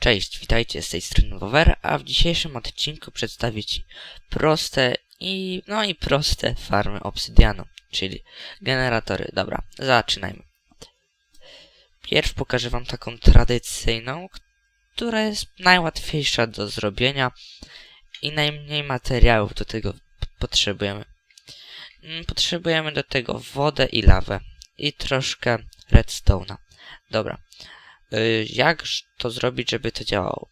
Cześć, witajcie z tej strony Wower, a w dzisiejszym odcinku przedstawię Ci proste i no i proste farmy obsydianu, czyli generatory. Dobra, zaczynajmy. Pierw pokażę Wam taką tradycyjną, która jest najłatwiejsza do zrobienia i najmniej materiałów do tego potrzebujemy. Mm, Potrzebujemy do tego wodę i lawę i troszkę redstone'a. Dobra. Y, Jak to zrobić, żeby to działało?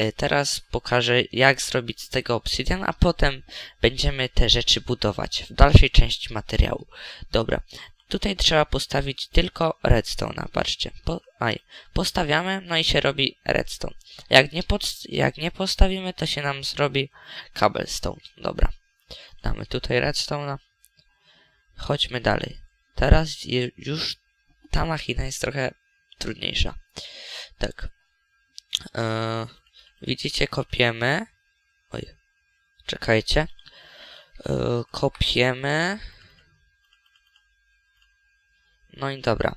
Y, Teraz pokażę, jak zrobić z tego obsydian, a potem będziemy te rzeczy budować w dalszej części materiału. Dobra. Tutaj trzeba postawić tylko redstone'a. Patrzcie. Po, aj, postawiamy, no i się robi redstone. Jak nie, pod, jak nie postawimy, to się nam zrobi cobblestone. Dobra. Damy tutaj redstone'a. Chodźmy dalej. Teraz już ta machina jest trochę trudniejsza. Tak. Eee, widzicie, kopiemy. Oj. Czekajcie. Eee, kopiemy. No i dobra.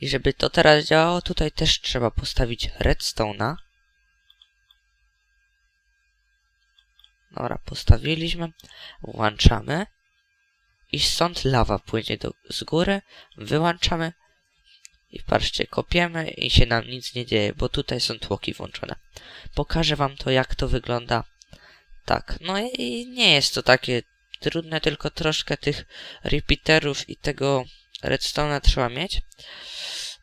I żeby to teraz działało, tutaj też trzeba postawić redstone'a. Dobra, postawiliśmy. Włączamy. I stąd lawa płynie do, z góry. Wyłączamy. I patrzcie, kopiemy i się nam nic nie dzieje, bo tutaj są tłoki włączone. Pokażę wam to, jak to wygląda. Tak, no i nie jest to takie trudne, tylko troszkę tych repeaterów i tego redstone'a trzeba mieć.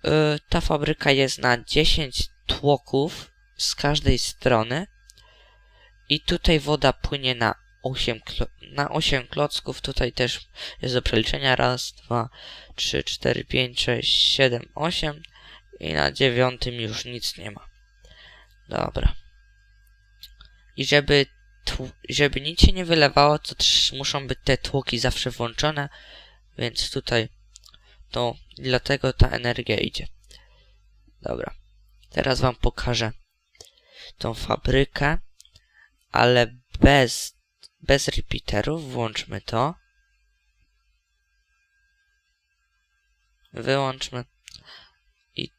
Yy, ta fabryka jest na 10 tłoków z każdej strony. I tutaj woda płynie na 8, klo- na 8 klocków. Tutaj też jest do przeliczenia. Raz, dwa, 3, 4, 5, 6, 7, 8 i na dziewiątym już nic nie ma. Dobra. I żeby, żeby nic się nie wylewało, to muszą być te tłoki zawsze włączone, więc tutaj to dlatego ta energia idzie. Dobra. Teraz wam pokażę tą fabrykę, ale bez, bez repeaterów. Włączmy to. wyłączmy. I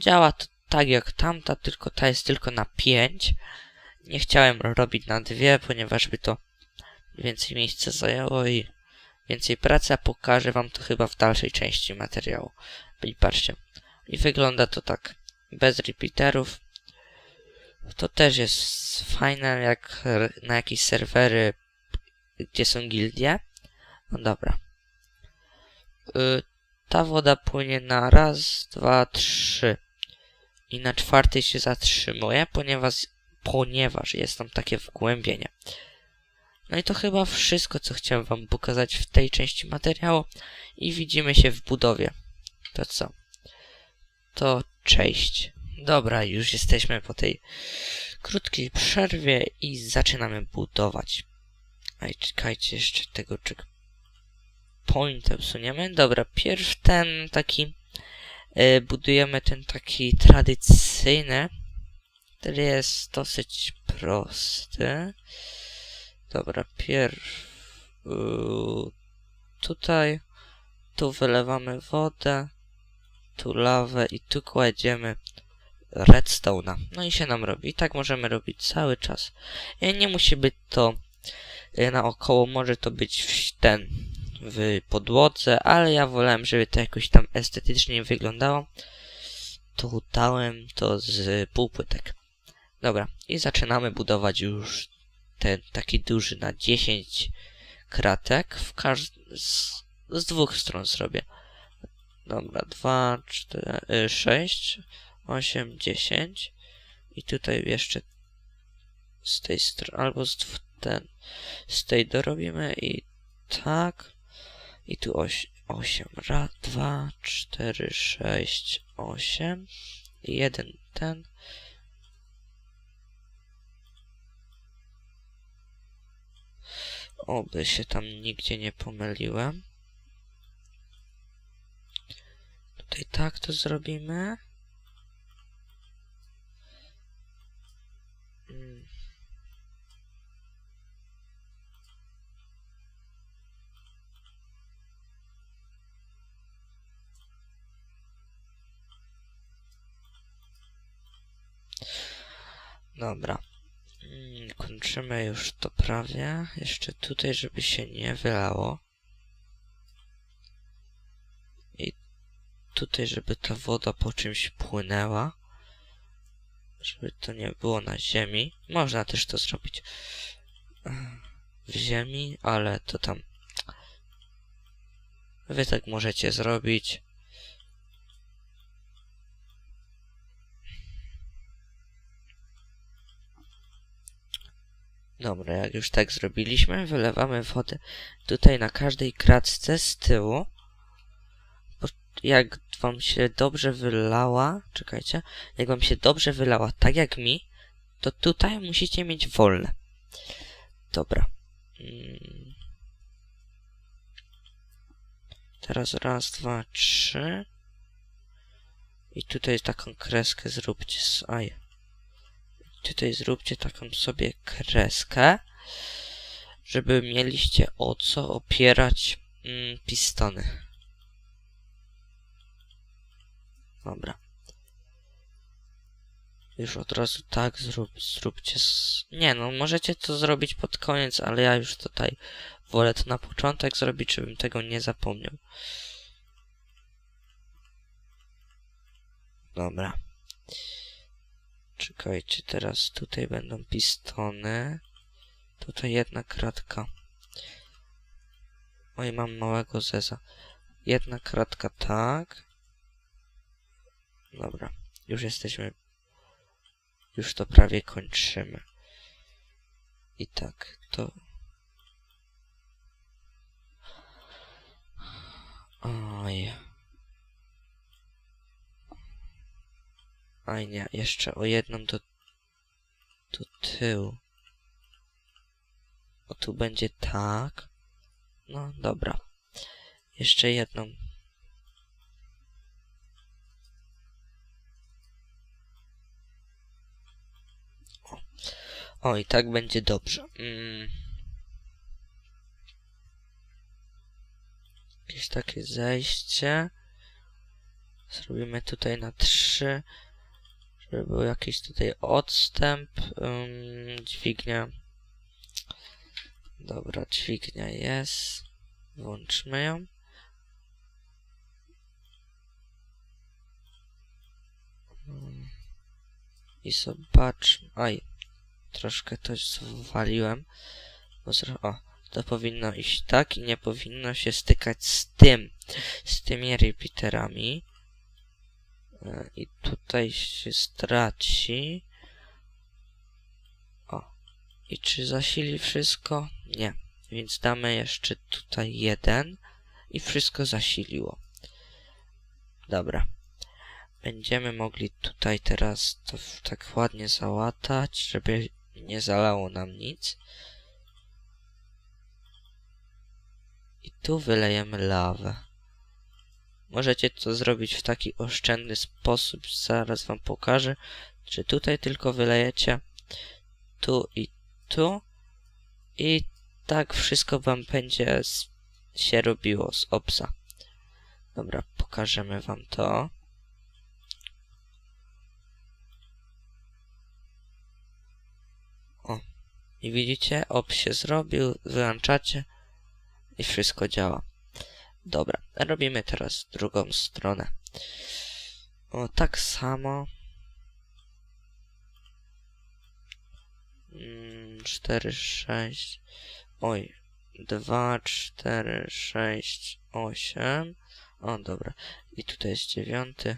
działa to tak jak tamta, tylko ta jest tylko na 5 nie chciałem robić na dwie, ponieważ by to więcej miejsca zajęło i więcej pracy, a pokażę wam to chyba w dalszej części materiału. I patrzcie. I wygląda to tak. Bez repeaterów to też jest fajne jak na jakieś serwery gdzie są gildie no dobra y, ta woda płynie na raz, dwa, trzy. I na czwartej się zatrzymuje, ponieważ, ponieważ jest tam takie wgłębienie. No i to chyba wszystko, co chciałem wam pokazać w tej części materiału. I widzimy się w budowie. To co? To cześć. Dobra, już jesteśmy po tej krótkiej przerwie i zaczynamy budować. Ej, czekajcie jeszcze tego czek pointa usuniemy. Dobra, pierw ten taki y, budujemy ten taki tradycyjny, który jest dosyć prosty. Dobra, pierw y, tutaj tu wylewamy wodę, tu lawę i tu kładziemy redstone'a. No i się nam robi. I tak możemy robić cały czas. Nie musi być to y, naokoło, może to być w ten w podłodze, ale ja wolałem, żeby to jakoś tam estetycznie wyglądało. To dałem to z półpłytek. Dobra, i zaczynamy budować już ten taki duży na 10 kratek. W każ... z, z dwóch stron zrobię. Dobra, 2, 4, 6, 8, 10. I tutaj jeszcze z tej strony, albo z ten, z tej dorobimy i tak. I tu oś, 8. Raz, dwa, cztery, sześć, osiem. I jeden ten. Oby się tam nigdzie nie pomyliłem. Tutaj tak to zrobimy. Dobra. Mm, Kończymy już to prawie. Jeszcze tutaj, żeby się nie wylało. I tutaj, żeby ta woda po czymś płynęła. Żeby to nie było na ziemi. Można też to zrobić w ziemi, ale to tam... Wy tak możecie zrobić. Dobra, jak już tak zrobiliśmy, wylewamy wodę tutaj na każdej kratce z tyłu. Bo jak wam się dobrze wylała, czekajcie, jak wam się dobrze wylała, tak jak mi, to tutaj musicie mieć wolne. Dobra. Mm. Teraz raz, dwa, trzy. I tutaj taką kreskę zróbcie z... Aj. Tutaj zróbcie taką sobie kreskę, żeby mieliście o co opierać mm, pistony. Dobra. Już od razu tak zrób, zróbcie. Z... Nie no, możecie to zrobić pod koniec, ale ja już tutaj wolę to na początek zrobić, żebym tego nie zapomniał. Dobra. Czekajcie, teraz tutaj będą pistony. Tutaj jedna kratka. Oj, mam małego zeza. Jedna kratka tak. Dobra, już jesteśmy. Już to prawie kończymy. I tak, to... Oj. Aj nie, jeszcze o jedną do, do tyłu. O tu będzie tak. No dobra. Jeszcze jedną. O, o i tak będzie dobrze. Mm. Jakieś takie zejście. Zrobimy tutaj na trzy żeby był jakiś tutaj odstęp, um, dźwignia. Dobra, dźwignia jest. Włączmy ją. I zobaczmy. Aj, troszkę to zwaliłem. O, to powinno iść tak i nie powinno się stykać z tym, z tymi repeaterami. E, I tutaj się straci. O. I czy zasili wszystko? Nie. Więc damy jeszcze tutaj jeden. I wszystko zasiliło. Dobra. Będziemy mogli tutaj teraz to tak ładnie załatać, żeby nie zalało nam nic. I tu wylejemy lawę. Możecie to zrobić w taki oszczędny sposób. Zaraz wam pokażę. Czy tutaj tylko wylejecie tu i tu i tak wszystko wam będzie się robiło z obsa. Dobra, pokażemy wam to. O, i widzicie, ob się zrobił, wyłączacie i wszystko działa. Dobra, robimy teraz drugą stronę. O, tak samo. Mm, cztery, sześć. Oj, dwa, cztery, sześć, osiem. O, dobra. I tutaj jest dziewiąty.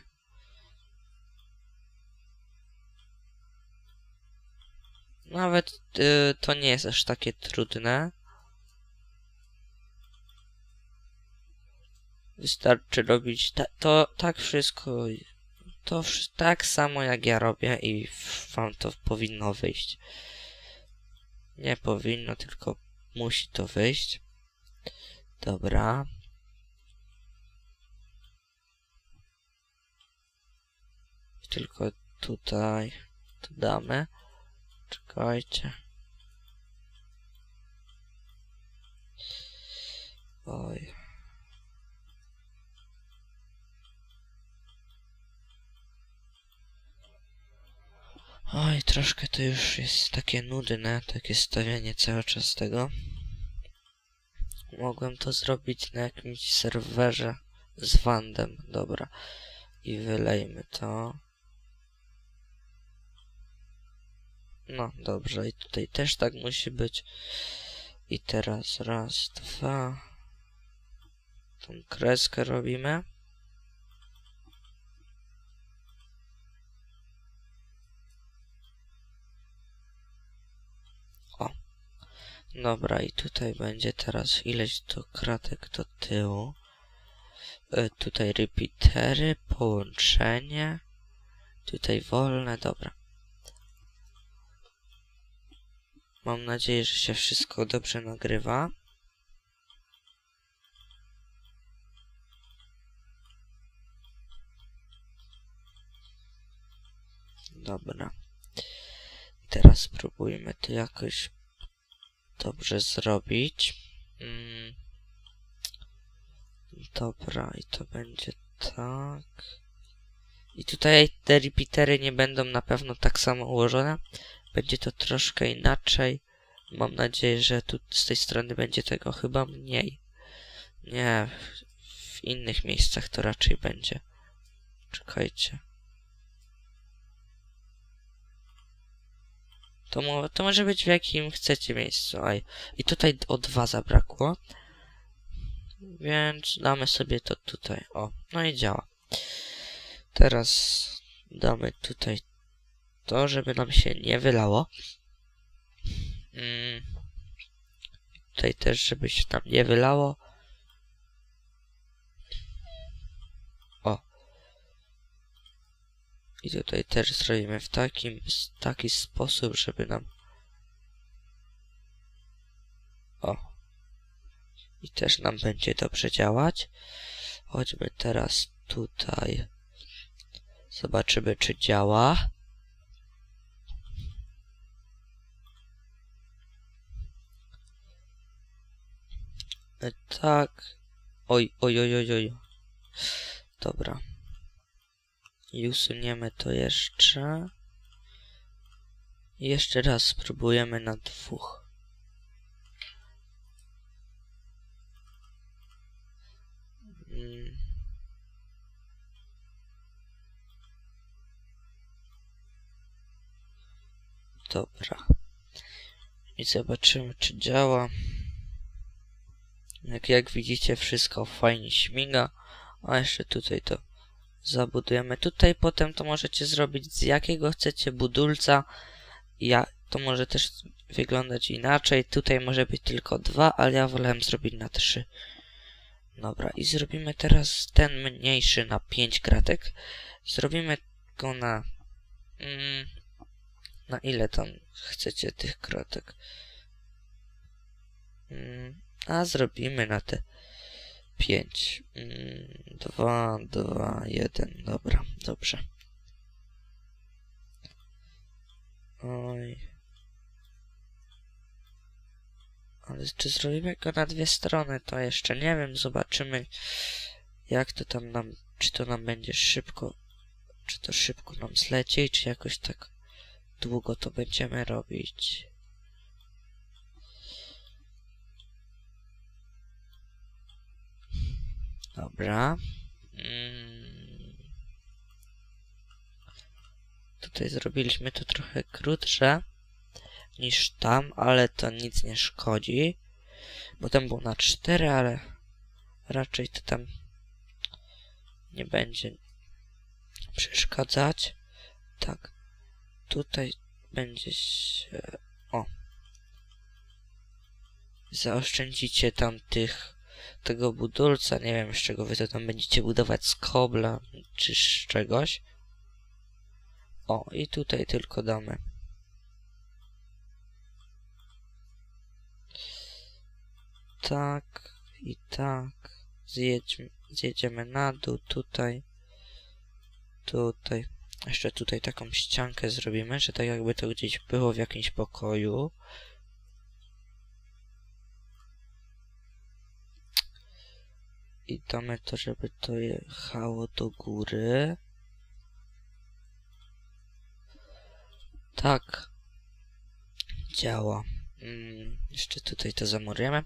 Nawet y, to nie jest aż takie trudne. Wystarczy robić ta, to tak wszystko, to tak samo jak ja robię i wam to powinno wyjść. Nie powinno, tylko musi to wyjść. Dobra. Tylko tutaj to damy. Czekajcie. Oj. Oj, troszkę to już jest takie nudne, takie stawianie cały czas tego. Mogłem to zrobić na jakimś serwerze z Wandem, dobra. I wylejmy to. No, dobrze, i tutaj też tak musi być. I teraz raz, dwa. Tą kreskę robimy. Dobra, i tutaj będzie teraz ileś do kratek do tyłu. E, tutaj repeatery, połączenie. Tutaj wolne, dobra. Mam nadzieję, że się wszystko dobrze nagrywa. Dobra. Teraz spróbujmy to jakoś dobrze zrobić. Mm. Dobra, i to będzie tak. I tutaj te repeatery nie będą na pewno tak samo ułożone. Będzie to troszkę inaczej. Mam nadzieję, że tu z tej strony będzie tego chyba mniej. Nie, w innych miejscach to raczej będzie. Czekajcie. To, mo to może być w jakim chcecie miejscu. Aj. I tutaj o dwa zabrakło. Więc damy sobie to tutaj. O, no i działa. Teraz damy tutaj to, żeby nam się nie wylało. Mm. Tutaj też, żeby się nam nie wylało. I tutaj też zrobimy w takim, taki sposób, żeby nam... O. I też nam będzie dobrze działać. Chodźmy teraz tutaj. Zobaczymy, czy działa. E, tak. Oj, oj, oj, oj, oj. Dobra. I usuniemy to jeszcze. I jeszcze raz spróbujemy na dwóch. Mm. Dobra. I zobaczymy, czy działa. Jak, jak widzicie, wszystko fajnie śmiga. A jeszcze tutaj to zabudujemy. Tutaj potem to możecie zrobić z jakiego chcecie budulca. Ja, to może też wyglądać inaczej. Tutaj może być tylko dwa, ale ja wolałem zrobić na trzy. Dobra, i zrobimy teraz ten mniejszy na 5 kratek. Zrobimy go na... Mm, na ile tam chcecie tych kratek? Mm, a zrobimy na te 5. 2, 2, 1. Dobra, dobrze. Oj. Ale czy zrobimy go na dwie strony, to jeszcze nie wiem. Zobaczymy, jak to tam nam, czy to nam będzie szybko, czy to szybko nam zleci, czy jakoś tak długo to będziemy robić. Dobra. Mm. Tutaj zrobiliśmy to trochę krótsze niż tam, ale to nic nie szkodzi. Bo tam było na 4, ale raczej to tam nie będzie przeszkadzać. Tak. Tutaj będzie się... O. Zaoszczędzicie tam tych tego budulca. Nie wiem, z czego wy to tam będziecie budować, z kobla czy z czegoś. O, i tutaj tylko damy. Tak i tak. Zjedźmy, zjedziemy na dół, tutaj, tutaj. Jeszcze tutaj taką ściankę zrobimy, że tak jakby to gdzieś było w jakimś pokoju. I damy to, żeby to jechało do góry. tak działa. Mm, jeszcze tutaj to zamurujemy.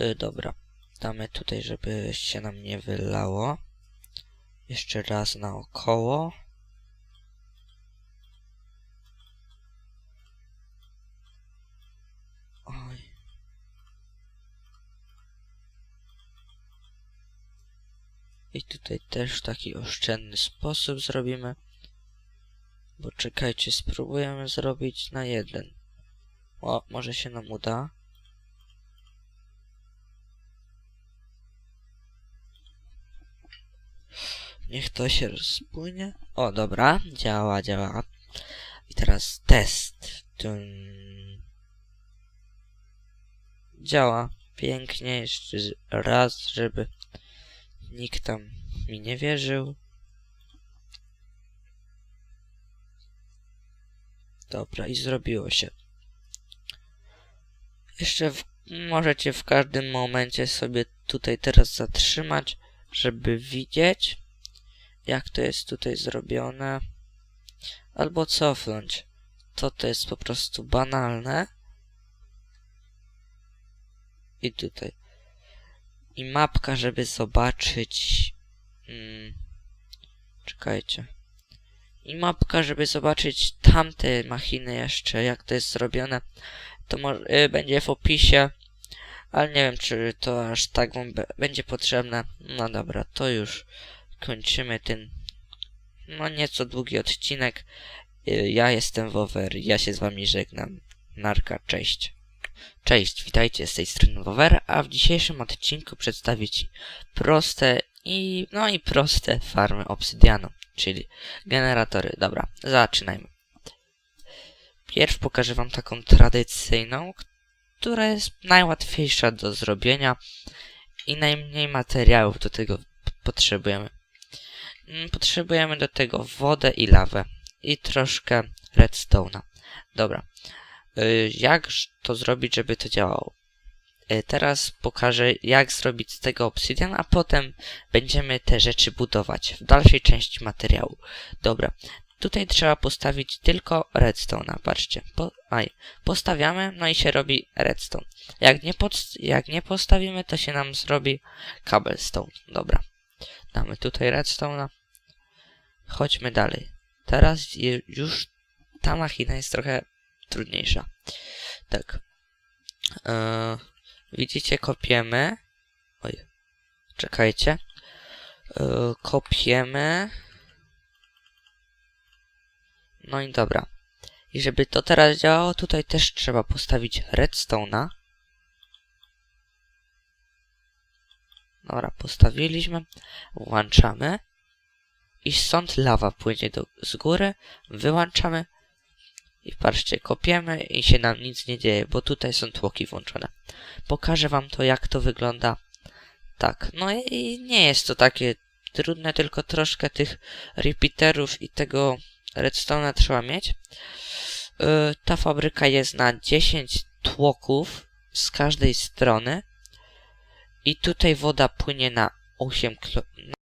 Y, dobra. Damy tutaj, żeby się nam nie wylało. Jeszcze raz naokoło. I tutaj też taki oszczędny sposób zrobimy. Bo czekajcie, spróbujemy zrobić na jeden. O, może się nam uda. Niech to się rozpłynie. O, dobra, działa, działa. I teraz test. Dun. Działa pięknie. Jeszcze raz, żeby nikt tam mi nie wierzył. Dobra, i zrobiło się. Jeszcze w, możecie w każdym momencie sobie tutaj teraz zatrzymać, żeby widzieć, jak to jest tutaj zrobione. Albo cofnąć. To to jest po prostu banalne. I tutaj. I mapka, żeby zobaczyć... Mm, czekajcie. I mapka, żeby zobaczyć tamte machiny jeszcze, jak to jest zrobione. To y, będzie w opisie. Ale nie wiem, czy to aż tak będzie potrzebne. No dobra, to już kończymy ten no nieco długi odcinek. Y, Ja jestem Wower, ja się z wami żegnam. Narka, cześć. Cześć, witajcie z tej strony Wower, a w dzisiejszym odcinku przedstawię ci proste i no i proste farmy obsydianu, czyli generatory. Dobra, zaczynajmy. Pierw pokażę wam taką tradycyjną, która jest najłatwiejsza do zrobienia i najmniej materiałów do tego potrzebujemy. Mm, Potrzebujemy do tego wodę i lawę i troszkę redstone'a. Dobra. Y, Jak to zrobić, żeby to działało? Y, Teraz pokażę, jak zrobić z tego obsydian, a potem będziemy te rzeczy budować w dalszej części materiału. Dobra. Tutaj trzeba postawić tylko redstone'a. Patrzcie. Po, aj, postawiamy, no i się robi redstone. Jak nie, pod, jak nie postawimy, to się nam zrobi cobblestone. Dobra. Damy tutaj redstone'a. Chodźmy dalej. Teraz już ta machina jest trochę trudniejsza. Tak. Eee, widzicie, kopiemy. Oj. Czekajcie. Eee, kopiemy. No i dobra. I żeby to teraz działało, tutaj też trzeba postawić redstone'a. Dobra, postawiliśmy. Włączamy. I stąd lawa płynie do, z góry. Wyłączamy. I patrzcie, kopiemy i się nam nic nie dzieje, bo tutaj są tłoki włączone. Pokażę wam to, jak to wygląda. Tak, no i nie jest to takie trudne, tylko troszkę tych repeaterów i tego redstone'a trzeba mieć. Yy, ta fabryka jest na 10 tłoków z każdej strony. I tutaj woda płynie na 8 klo-